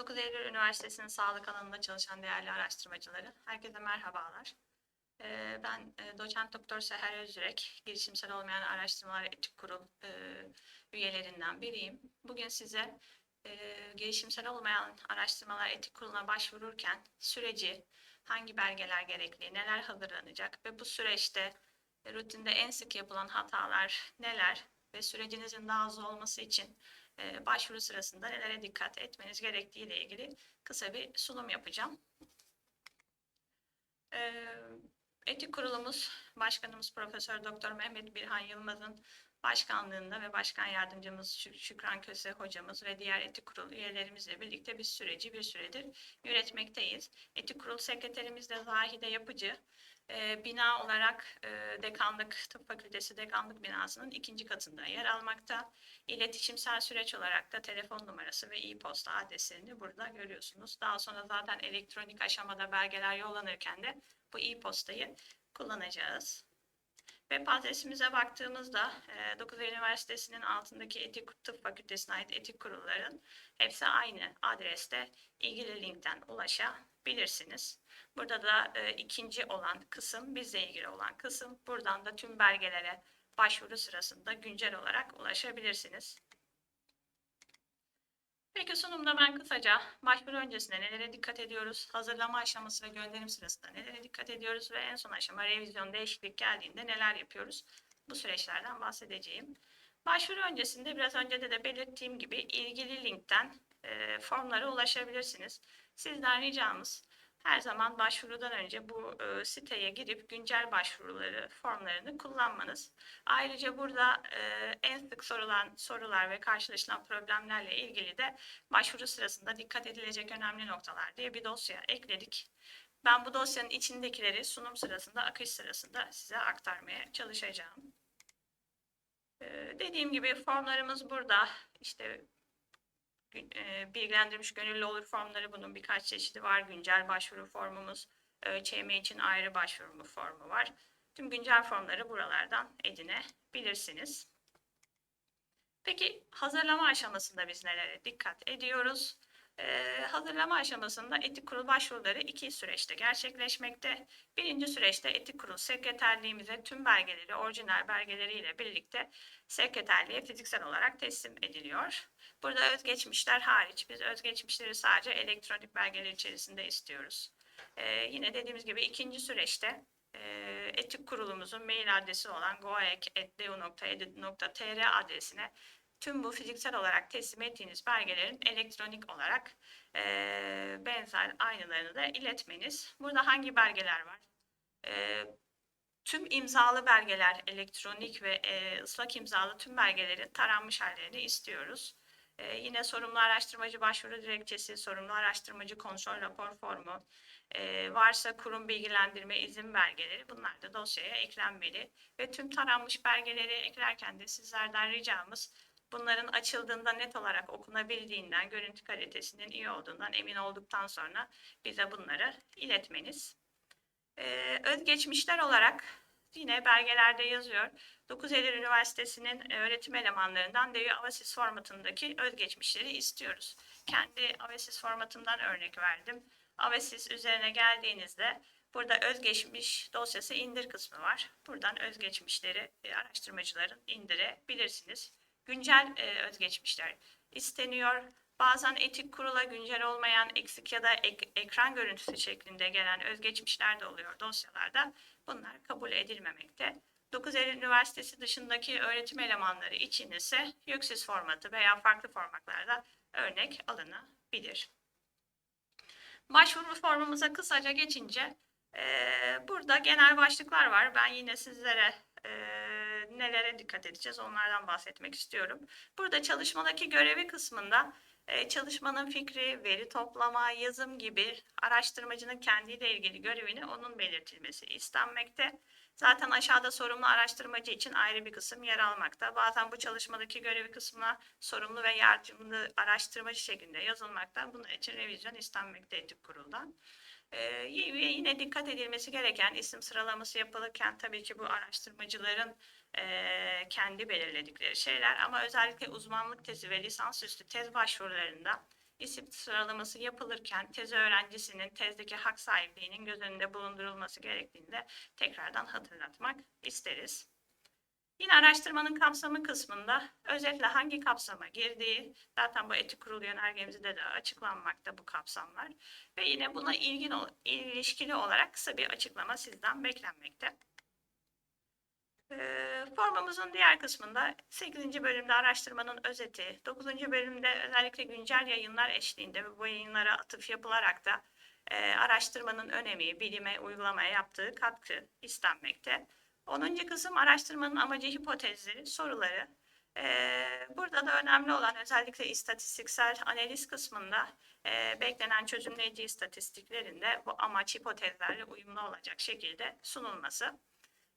9 Eylül Üniversitesi'nin sağlık alanında çalışan değerli araştırmacıları, herkese merhabalar. Ee, Ben e, doçent doktor Seher Özürek, girişimsel olmayan araştırmalar etik kurul e, üyelerinden biriyim. Bugün size e, girişimsel olmayan araştırmalar etik kuruluna başvururken süreci, hangi belgeler gerekli, neler hazırlanacak ve bu süreçte rutinde en sık yapılan hatalar neler ve sürecinizin daha hızlı olması için e, başvuru sırasında nelere dikkat etmeniz gerektiği ile ilgili kısa bir sunum yapacağım. E, Etik kurulumuz, başkanımız Profesör Doktor Mehmet Birhan Yılmaz'ın başkanlığında ve başkan yardımcımız Şük- Şükran Köse hocamız ve diğer etik kurul üyelerimizle birlikte biz süreci bir süredir yönetmekteyiz. Etik kurul sekreterimiz de Zahide Yapıcı. E, bina olarak e, dekanlık, tıp fakültesi dekanlık binasının ikinci katında yer almakta. İletişimsel süreç olarak da telefon numarası ve e-posta adreslerini burada görüyorsunuz. Daha sonra zaten elektronik aşamada belgeler yollanırken de bu e-postayı kullanacağız. Web adresimize baktığımızda e, 9 Eylül Üniversitesi'nin altındaki Etik Tıp Fakültesine ait etik kurulların hepsi aynı adreste ilgili linkten ulaşabilirsiniz. Burada da e, ikinci olan kısım bizle ilgili olan kısım. Buradan da tüm belgelere başvuru sırasında güncel olarak ulaşabilirsiniz. Peki sunumda ben kısaca başvuru öncesinde nelere dikkat ediyoruz, hazırlama aşaması ve gönderim sırasında nelere dikkat ediyoruz ve en son aşama revizyon değişiklik geldiğinde neler yapıyoruz bu süreçlerden bahsedeceğim. Başvuru öncesinde biraz önce de, de belirttiğim gibi ilgili linkten e, formlara ulaşabilirsiniz. Sizden ricamız her zaman başvurudan önce bu e, siteye girip güncel başvuruları formlarını kullanmanız. Ayrıca burada e, en sık sorulan sorular ve karşılaşılan problemlerle ilgili de başvuru sırasında dikkat edilecek önemli noktalar diye bir dosya ekledik. Ben bu dosyanın içindekileri sunum sırasında, akış sırasında size aktarmaya çalışacağım. E, dediğim gibi formlarımız burada. İşte bilgilendirilmiş gönüllü olur formları bunun birkaç çeşidi var. Güncel başvuru formumuz, ÖÇM için ayrı başvuru formu var. Tüm güncel formları buralardan edinebilirsiniz. Peki hazırlama aşamasında biz nelere dikkat ediyoruz? Ee, hazırlama aşamasında etik kurul başvuruları iki süreçte gerçekleşmekte. Birinci süreçte etik kurul sekreterliğimize tüm belgeleri, orijinal belgeleriyle birlikte sekreterliğe fiziksel olarak teslim ediliyor. Burada özgeçmişler hariç biz özgeçmişleri sadece elektronik belgeler içerisinde istiyoruz. Ee, yine dediğimiz gibi ikinci süreçte e, etik kurulumuzun mail adresi olan goek.edu.edu.tr adresine tüm bu fiziksel olarak teslim ettiğiniz belgelerin elektronik olarak e, benzer aynılarını da iletmeniz. Burada hangi belgeler var? E, tüm imzalı belgeler, elektronik ve e, ıslak imzalı tüm belgelerin taranmış hallerini istiyoruz. E, yine sorumlu araştırmacı başvuru dilekçesi, sorumlu araştırmacı kontrol rapor formu, e, varsa kurum bilgilendirme izin belgeleri bunlar da dosyaya eklenmeli. Ve tüm taranmış belgeleri eklerken de sizlerden ricamız bunların açıldığında net olarak okunabildiğinden, görüntü kalitesinin iyi olduğundan emin olduktan sonra bize bunları iletmeniz. Ee, özgeçmişler olarak yine belgelerde yazıyor. 9 Eylül Üniversitesi'nin öğretim elemanlarından DEÜ Avasis formatındaki özgeçmişleri istiyoruz. Kendi Avasis formatından örnek verdim. Avasis üzerine geldiğinizde burada özgeçmiş dosyası indir kısmı var. Buradan özgeçmişleri e, araştırmacıların indirebilirsiniz. Güncel e, özgeçmişler isteniyor. Bazen etik kurula güncel olmayan eksik ya da ek- ekran görüntüsü şeklinde gelen özgeçmişler de oluyor dosyalarda. Bunlar kabul edilmemekte. 9 Eylül Üniversitesi dışındaki öğretim elemanları için ise YÖKSİS formatı veya farklı formatlarda örnek alınabilir. Başvuru formumuza kısaca geçince eee, burada genel başlıklar var. Ben yine sizlere eee, nelere dikkat edeceğiz onlardan bahsetmek istiyorum. Burada çalışmadaki görevi kısmında e, çalışmanın fikri, veri toplama, yazım gibi araştırmacının kendiyle ilgili görevini onun belirtilmesi istenmekte. Zaten aşağıda sorumlu araştırmacı için ayrı bir kısım yer almakta. Bazen bu çalışmadaki görevi kısmına sorumlu ve yardımcı araştırmacı şeklinde yazılmakta. Bunun için revizyon istenmekte etik kuruldan. Ee, yine dikkat edilmesi gereken isim sıralaması yapılırken tabii ki bu araştırmacıların e, kendi belirledikleri şeyler ama özellikle uzmanlık tezi ve lisansüstü tez başvurularında isim sıralaması yapılırken tez öğrencisinin tezdeki hak sahipliğinin göz önünde bulundurulması gerektiğini de tekrardan hatırlatmak isteriz. Yine araştırmanın kapsamı kısmında özetle hangi kapsama girdiği, zaten bu etik kurulu yönergemizde de açıklanmakta bu kapsamlar. Ve yine buna ilgin, ilişkili olarak kısa bir açıklama sizden beklenmekte. Formumuzun diğer kısmında 8. bölümde araştırmanın özeti, 9. bölümde özellikle güncel yayınlar eşliğinde ve bu yayınlara atıf yapılarak da araştırmanın önemi, bilime, uygulamaya yaptığı katkı istenmekte. 10. kısım araştırmanın amacı, hipotezleri, soruları. Burada da önemli olan özellikle istatistiksel analiz kısmında beklenen çözümleyici istatistiklerinde bu amaç hipotezlerle uyumlu olacak şekilde sunulması.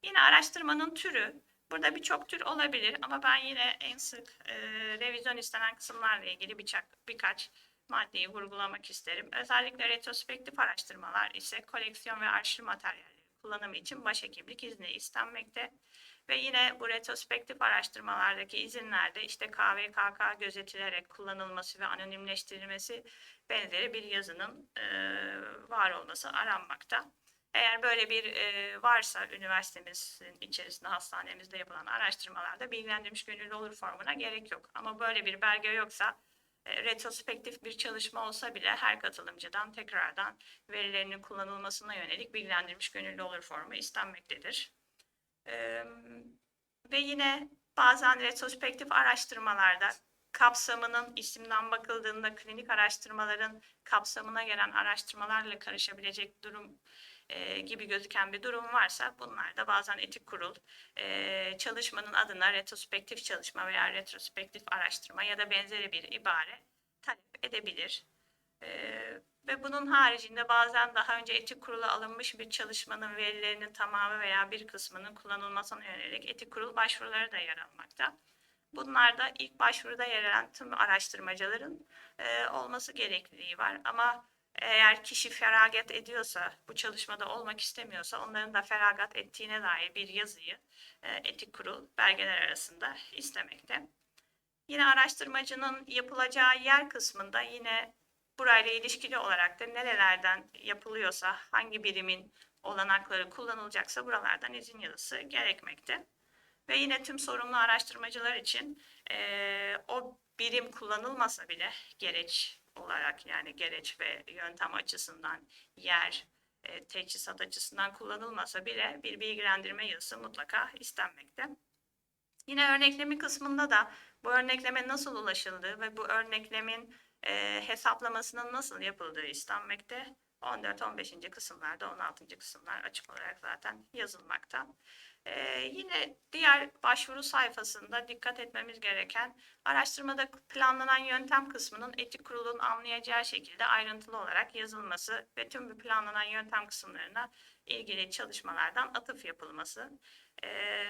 Yine araştırmanın türü. Burada birçok tür olabilir ama ben yine en sık e, revizyon istenen kısımlarla ilgili birçok birkaç maddeyi vurgulamak isterim. Özellikle retrospektif araştırmalar ise koleksiyon ve arşiv materyalleri kullanımı için başhekimlik izni istenmekte. Ve yine bu retrospektif araştırmalardaki izinlerde işte KVKK gözetilerek kullanılması ve anonimleştirilmesi benzeri bir yazının e, var olması aranmakta. Eğer böyle bir e, varsa üniversitemizin içerisinde hastanemizde yapılan araştırmalarda bilgilendirilmiş gönüllü olur formuna gerek yok. Ama böyle bir belge yoksa e, retrospektif bir çalışma olsa bile her katılımcıdan tekrardan verilerinin kullanılmasına yönelik bilgilendirilmiş gönüllü olur formu istenmektedir. E, ve yine bazen retrospektif araştırmalarda kapsamının isimden bakıldığında klinik araştırmaların kapsamına gelen araştırmalarla karışabilecek durum e, gibi gözüken bir durum varsa bunlar da bazen etik kurul e, çalışmanın adına retrospektif çalışma veya retrospektif araştırma ya da benzeri bir ibare talep edebilir. E, ve bunun haricinde bazen daha önce etik kurula alınmış bir çalışmanın verilerinin tamamı veya bir kısmının kullanılmasına yönelik etik kurul başvuruları da yer almakta. Bunlarda ilk başvuruda yer alan tüm araştırmacıların e, olması gerekliliği var. Ama eğer kişi feragat ediyorsa, bu çalışmada olmak istemiyorsa onların da feragat ettiğine dair bir yazıyı e, etik kurul belgeler arasında istemekte. Yine araştırmacının yapılacağı yer kısmında yine burayla ilişkili olarak da nerelerden yapılıyorsa, hangi birimin olanakları kullanılacaksa buralardan izin yazısı gerekmekte. Ve yine tüm sorumlu araştırmacılar için e, o birim kullanılmasa bile gereç olarak yani gereç ve yöntem açısından yer, e, teçhizat açısından kullanılmasa bile bir bilgilendirme yazısı mutlaka istenmekte. Yine örneklemi kısmında da bu örnekleme nasıl ulaşıldığı ve bu örneklemin e, hesaplamasının nasıl yapıldığı istenmekte. 14-15. kısımlarda 16. kısımlar açık olarak zaten yazılmakta. Ee, yine diğer başvuru sayfasında dikkat etmemiz gereken araştırmada planlanan yöntem kısmının etik kurulun anlayacağı şekilde ayrıntılı olarak yazılması ve tüm bu planlanan yöntem kısımlarına ilgili çalışmalardan atıf yapılması ee,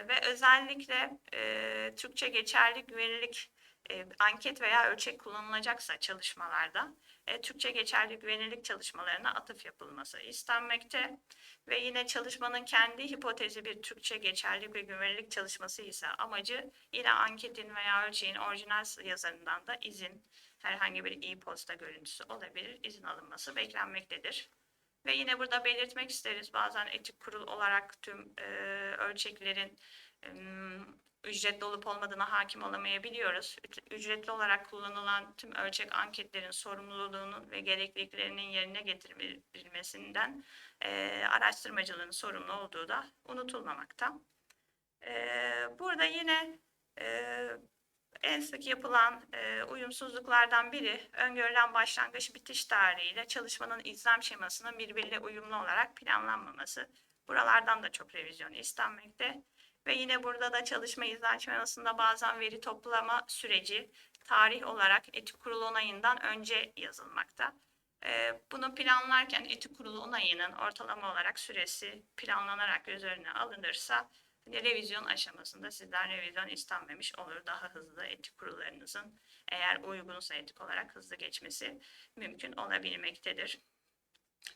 ve özellikle e, Türkçe geçerli güvenilirlik e, anket veya ölçek kullanılacaksa çalışmalarda e, Türkçe geçerli güvenilirlik çalışmalarına atıf yapılması istenmekte ve yine çalışmanın kendi hipotezi bir Türkçe geçerlilik ve güvenilirlik çalışması ise amacı yine anketin veya ölçeğin orijinal yazarından da izin herhangi bir e-posta görüntüsü olabilir izin alınması beklenmektedir. Ve yine burada belirtmek isteriz bazen etik kurul olarak tüm e, ölçeklerin ücretli olup olmadığına hakim olamayabiliyoruz. Ücretli olarak kullanılan tüm ölçek anketlerin sorumluluğunun ve gerekliliklerinin yerine getirilmesinden e, araştırmacılığın sorumlu olduğu da unutulmamakta. E, burada yine e, en sık yapılan e, uyumsuzluklardan biri öngörülen başlangıç bitiş tarihiyle çalışmanın izlem şemasının birbiriyle uyumlu olarak planlanmaması. Buralardan da çok revizyon istenmekte. Ve yine burada da çalışma izlenme arasında bazen veri toplama süreci tarih olarak etik kurulu onayından önce yazılmakta. Ee, bunu planlarken etik kurulu onayının ortalama olarak süresi planlanarak göz önüne alınırsa revizyon aşamasında sizden revizyon istenmemiş olur. Daha hızlı etik kurullarınızın eğer uygunsa etik olarak hızlı geçmesi mümkün olabilmektedir.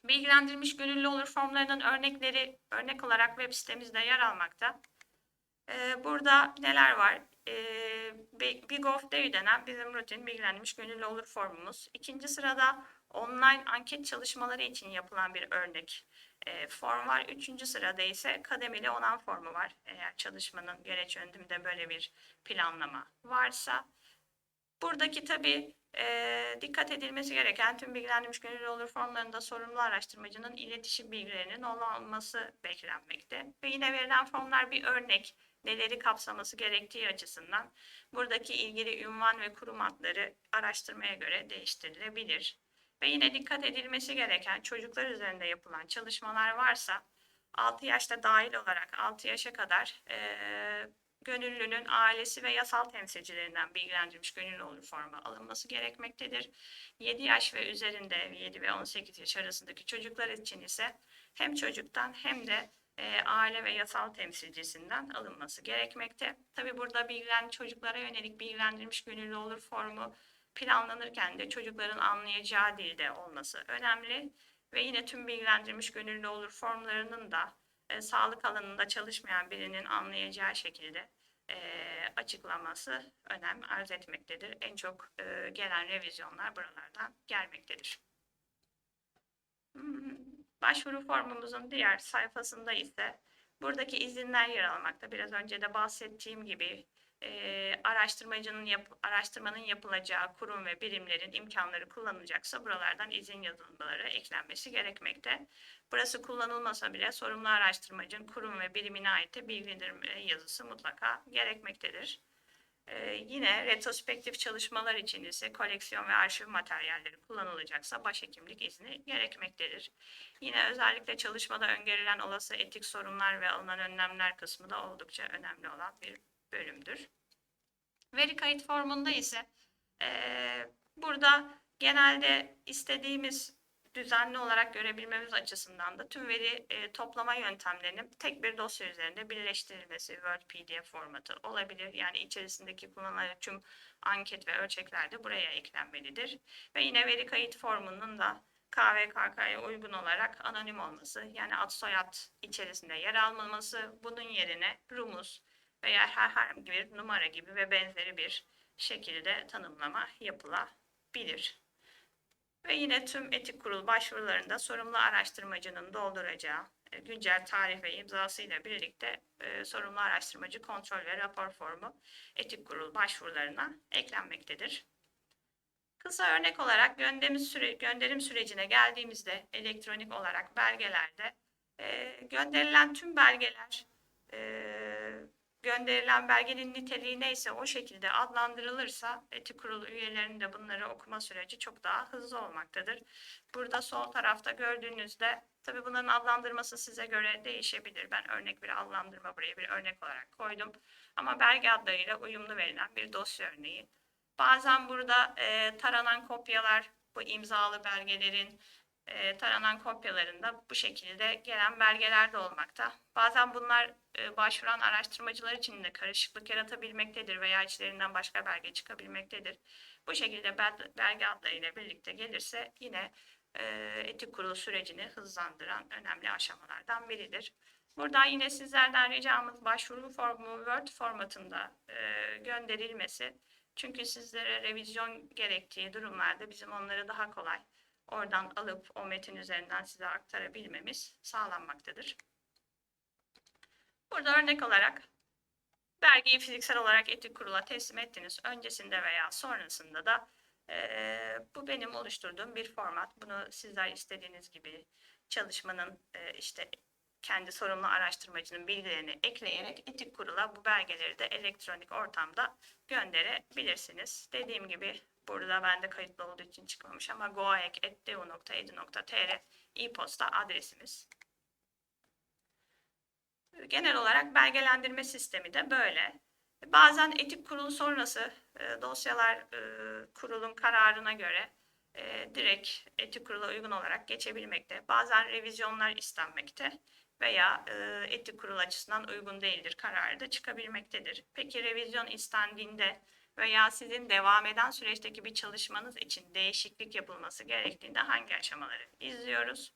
Bilgilendirilmiş gönüllü olur formlarının örnekleri örnek olarak web sitemizde yer almakta. Ee, burada neler var? e, Bi- Big of Day denen bizim rutin bilgilenmiş gönüllü olur formumuz. İkinci sırada online anket çalışmaları için yapılan bir örnek e, form var. Üçüncü sırada ise kademeli olan formu var. Eğer çalışmanın gereç yönetiminde böyle bir planlama varsa. Buradaki tabii e, dikkat edilmesi gereken tüm bilgilendirilmiş gönüllü olur formlarında sorumlu araştırmacının iletişim bilgilerinin olması beklenmekte. Ve yine verilen formlar bir örnek neleri kapsaması gerektiği açısından buradaki ilgili ünvan ve kurum adları araştırmaya göre değiştirilebilir. Ve yine dikkat edilmesi gereken çocuklar üzerinde yapılan çalışmalar varsa 6 yaşta dahil olarak 6 yaşa kadar eee gönüllünün ailesi ve yasal temsilcilerinden bilgilendirilmiş gönüllü olur formu alınması gerekmektedir. 7 yaş ve üzerinde 7 ve 18 yaş arasındaki çocuklar için ise hem çocuktan hem de e, aile ve yasal temsilcisinden alınması gerekmekte. Tabi burada bilgilen çocuklara yönelik bilgilendirilmiş gönüllü olur formu planlanırken de çocukların anlayacağı dilde olması önemli ve yine tüm bilgilendirilmiş gönüllü olur formlarının da e, sağlık alanında çalışmayan birinin anlayacağı şekilde e, açıklaması önem arz etmektedir. En çok e, gelen revizyonlar buralardan gelmektedir. Hmm, Başvuru formumuzun diğer sayfasında ise buradaki izinler yer almakta. Biraz önce de bahsettiğim gibi e, araştırmacının yap, araştırmanın yapılacağı kurum ve birimlerin imkanları kullanılacaksa buralardan izin yazılımları eklenmesi gerekmekte. Burası kullanılmasa bile sorumlu araştırmacının kurum ve birimine ait de bilgilendirme yazısı mutlaka gerekmektedir. Ee, yine retrospektif çalışmalar için ise koleksiyon ve arşiv materyalleri kullanılacaksa başhekimlik izni gerekmektedir. Yine özellikle çalışmada öngörülen olası etik sorunlar ve alınan önlemler kısmı da oldukça önemli olan bir bölümdür. Veri kayıt formunda ise eee, burada genelde istediğimiz düzenli olarak görebilmemiz açısından da tüm veri e, toplama yöntemlerinin tek bir dosya üzerinde birleştirilmesi Word PDF formatı olabilir. Yani içerisindeki kullanılan tüm anket ve ölçekler de buraya eklenmelidir. Ve yine veri kayıt formunun da KVKK'ya uygun olarak anonim olması yani ad soyad içerisinde yer almaması bunun yerine rumuz veya herhangi bir numara gibi ve benzeri bir şekilde tanımlama yapılabilir. Ve yine tüm etik kurul başvurularında sorumlu araştırmacının dolduracağı e, güncel tarih ve imzasıyla birlikte e, sorumlu araştırmacı kontrol ve rapor formu etik kurul başvurularına eklenmektedir. Kısa örnek olarak gönderim, süre, gönderim sürecine geldiğimizde elektronik olarak belgelerde e, gönderilen tüm belgeler e, gönderilen belgenin niteliği neyse o şekilde adlandırılırsa etik kurulu üyelerinin de bunları okuma süreci çok daha hızlı olmaktadır. Burada sol tarafta gördüğünüzde tabi bunların adlandırması size göre değişebilir. Ben örnek bir adlandırma buraya bir örnek olarak koydum. Ama belge adlarıyla uyumlu verilen bir dosya örneği. Bazen burada e, taranan kopyalar bu imzalı belgelerin e, taranan kopyalarında bu şekilde gelen belgeler de olmakta. Bazen bunlar e, başvuran araştırmacılar için de karışıklık yaratabilmektedir veya içlerinden başka belge çıkabilmektedir. Bu şekilde bel- belge adlarıyla birlikte gelirse yine e, etik kurulu sürecini hızlandıran önemli aşamalardan biridir. Burada yine sizlerden ricamız başvuru formu Word formatında e, gönderilmesi. Çünkü sizlere revizyon gerektiği durumlarda bizim onları daha kolay oradan alıp o metin üzerinden size aktarabilmemiz sağlanmaktadır. Burada örnek olarak belgeyi fiziksel olarak etik kurula teslim ettiniz. Öncesinde veya sonrasında da eee, bu benim oluşturduğum bir format. Bunu sizler istediğiniz gibi çalışmanın eee, işte kendi sorumlu araştırmacının bilgilerini ekleyerek etik kurula bu belgeleri de elektronik ortamda gönderebilirsiniz. Dediğim gibi burada bende kayıtlı olduğu için çıkmamış ama goaek.edu.edu.tr e-posta adresimiz. Genel olarak belgelendirme sistemi de böyle. Bazen etik kurul sonrası e, dosyalar e, kurulun kararına göre e, direkt etik kurula uygun olarak geçebilmekte. Bazen revizyonlar istenmekte veya e, etik kurul açısından uygun değildir kararı da çıkabilmektedir. Peki revizyon istendiğinde veya sizin devam eden süreçteki bir çalışmanız için değişiklik yapılması gerektiğinde hangi aşamaları izliyoruz?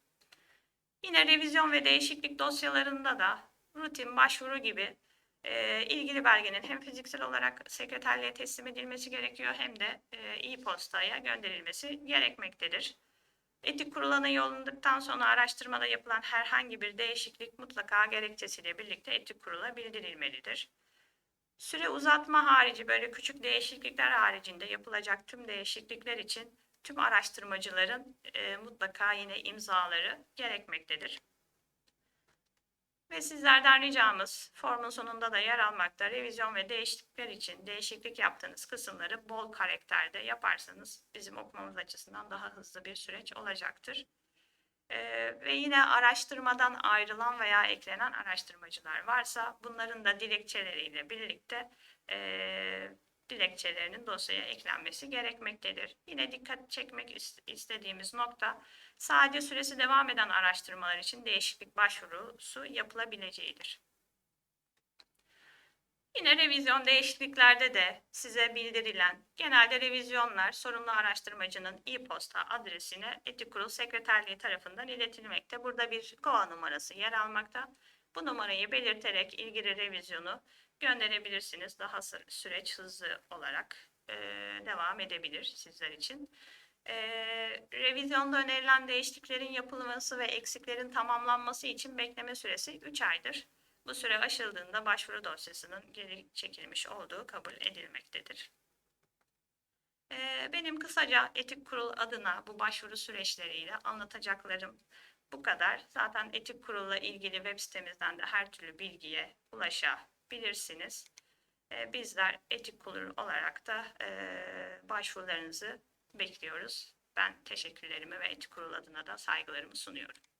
Yine revizyon ve değişiklik dosyalarında da rutin başvuru gibi e, ilgili belgenin hem fiziksel olarak sekreterliğe teslim edilmesi gerekiyor hem de e, e-postaya gönderilmesi gerekmektedir. Etik kurulana yollandıktan sonra araştırmada yapılan herhangi bir değişiklik mutlaka gerekçesiyle birlikte etik kurula bildirilmelidir. Süre uzatma harici böyle küçük değişiklikler haricinde yapılacak tüm değişiklikler için tüm araştırmacıların e, mutlaka yine imzaları gerekmektedir. Ve sizlerden ricamız formun sonunda da yer almakta revizyon ve değişiklikler için değişiklik yaptığınız kısımları bol karakterde yaparsanız bizim okumamız açısından daha hızlı bir süreç olacaktır. Ee, ve yine araştırmadan ayrılan veya eklenen araştırmacılar varsa bunların da dilekçeleriyle birlikte e, dilekçelerinin dosyaya eklenmesi gerekmektedir. Yine dikkat çekmek is- istediğimiz nokta sadece süresi devam eden araştırmalar için değişiklik başvurusu yapılabileceğidir. Yine revizyon değişikliklerde de size bildirilen genelde revizyonlar sorumlu araştırmacının e-posta adresine Etik Kurul Sekreterliği tarafından iletilmekte. Burada bir KOA numarası yer almakta. Bu numarayı belirterek ilgili revizyonu gönderebilirsiniz. Daha sü- süreç hızlı olarak e, devam edebilir sizler için. E, revizyonda önerilen değişikliklerin yapılması ve eksiklerin tamamlanması için bekleme süresi 3 aydır. Bu süre aşıldığında başvuru dosyasının geri çekilmiş olduğu kabul edilmektedir. Ee, Benim kısaca etik kurul adına bu başvuru süreçleriyle anlatacaklarım bu kadar. Zaten etik kurulla ilgili web sitemizden de her türlü bilgiye ulaşabilirsiniz. Ee, Bizler etik kurul olarak da eee, başvurularınızı bekliyoruz. Ben teşekkürlerimi ve etik kurul adına da saygılarımı sunuyorum.